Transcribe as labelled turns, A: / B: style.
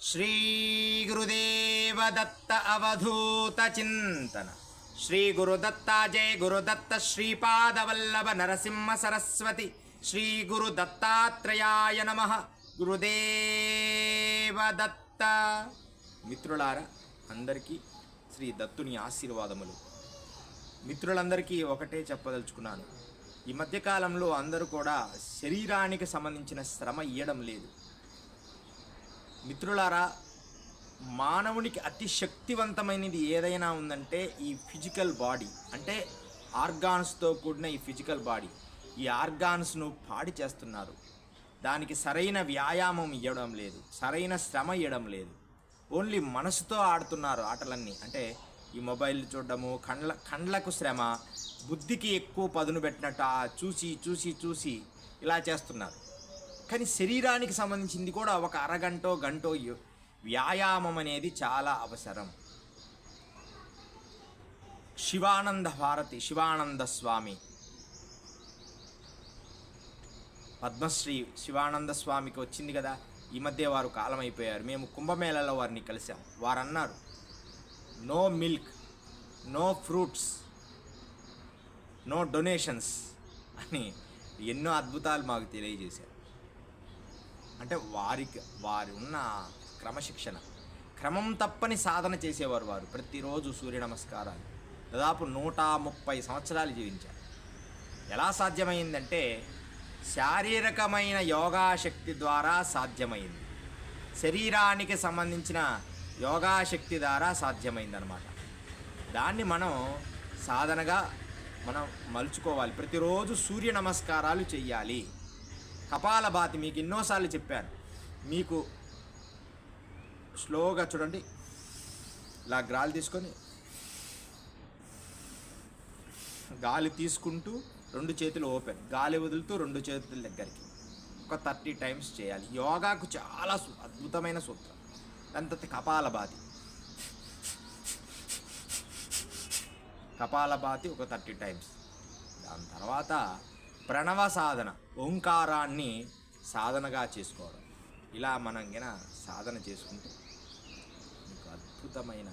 A: శ్రీ గురుదేవ దత్త అవధూత చింతన శ్రీ గురుదత్త జయ గురుదత్త శ్రీపాదవల్లభ నరసింహ సరస్వతి శ్రీ గురు దత్తాత్రేయాయ నమ మిత్రులారా అందరికీ శ్రీ దత్తుని ఆశీర్వాదములు. మిత్రులందరికీ ఒకటే చెప్పదలుచుకున్నాను. ఈ మధ్యకాలంలో అందరూ కూడా శరీరానికి సంబంధించిన శ్రమ ఇయ్యడం లేదు. మిత్రులారా మానవునికి అతి శక్తివంతమైనది ఏదైనా ఉందంటే ఈ ఫిజికల్ బాడీ. అంటే ఆర్గాన్స్తో కూడిన ఈ ఫిజికల్ బాడీ. ఈ ఆర్గాన్స్ను పాడి చేస్తున్నారు. దానికి సరైన వ్యాయామం ఇవ్వడం లేదు. సరైన శ్రమ ఇవ్వడం లేదు. ఓన్లీ మనసుతో ఆడుతున్నారు ఆటలన్నీ. అంటే ఈ మొబైల్ చూడడము కండ్ల కండ్లకు శ్రమ బుద్ధికి ఎక్కువ పదును పెట్టినట్టు చూసి చూసి చూసి ఇలా చేస్తున్నారు. కానీ శరీరానికి సంబంధించింది కూడా ఒక అరగంటో గంటో వ్యాయామం అనేది చాలా అవసరం. శివానంద భారతి శివానంద స్వామి. పద్మశ్రీ శివానంద స్వామికి వచ్చింది కదా ఈ మధ్య వారు కాలం అయిపోయారు మేము కుంభమేళలో వారిని కలిసాం వారు అన్నారు no milk no fruits no donations అని ఎన్నో అద్భుతాలు మాకు తెలియజేశారు. అంటే వారికి వారి ఉన్న క్రమశిక్షణ. క్రమం తప్పని సాధన చేసేవారు వారు. ప్రతిరోజు సూర్య నమస్కారాలు. దాదాపు నూట ముప్పై సంవత్సరాలు జీవించారు. ఎలా సాధ్యమైందంటే శారీరకమైన యోగా శక్తి ద్వారా సాధ్యమైంది. శరీరానికి సంబంధించిన యోగా శక్తి ద్వారా సాధ్యమైందనమాట దాన్ని మనం సాధనగా మనం మలుచుకోవాలి. ప్రతిరోజు సూర్య నమస్కారాలు చేయాలి కపాలభాతి మీకు ఎన్నోసార్లు చెప్పాను. మీకు స్లోగా చూడండి. ఇలా గాలి తీసుకొని గాలి తీసుకుంటూ రెండు చేతులు ఓపెన్. గాలి వదులుతూ రెండు చేతుల దగ్గరికి. ఒక థర్టీ టైమ్స్ చేయాలి. యోగాకు చాలా అద్భుతమైన సూత్రం. దాని తర్వాత కపాలభాతి కపాలభాతి ఒక థర్టీ టైమ్స్. దాని తర్వాత ప్రణవ సాధన ఓంకారాన్ని సాధనగా చేసుకోవడం. ఇలా మనం సాధన చేసుకుంటే మీకు అద్భుతమైన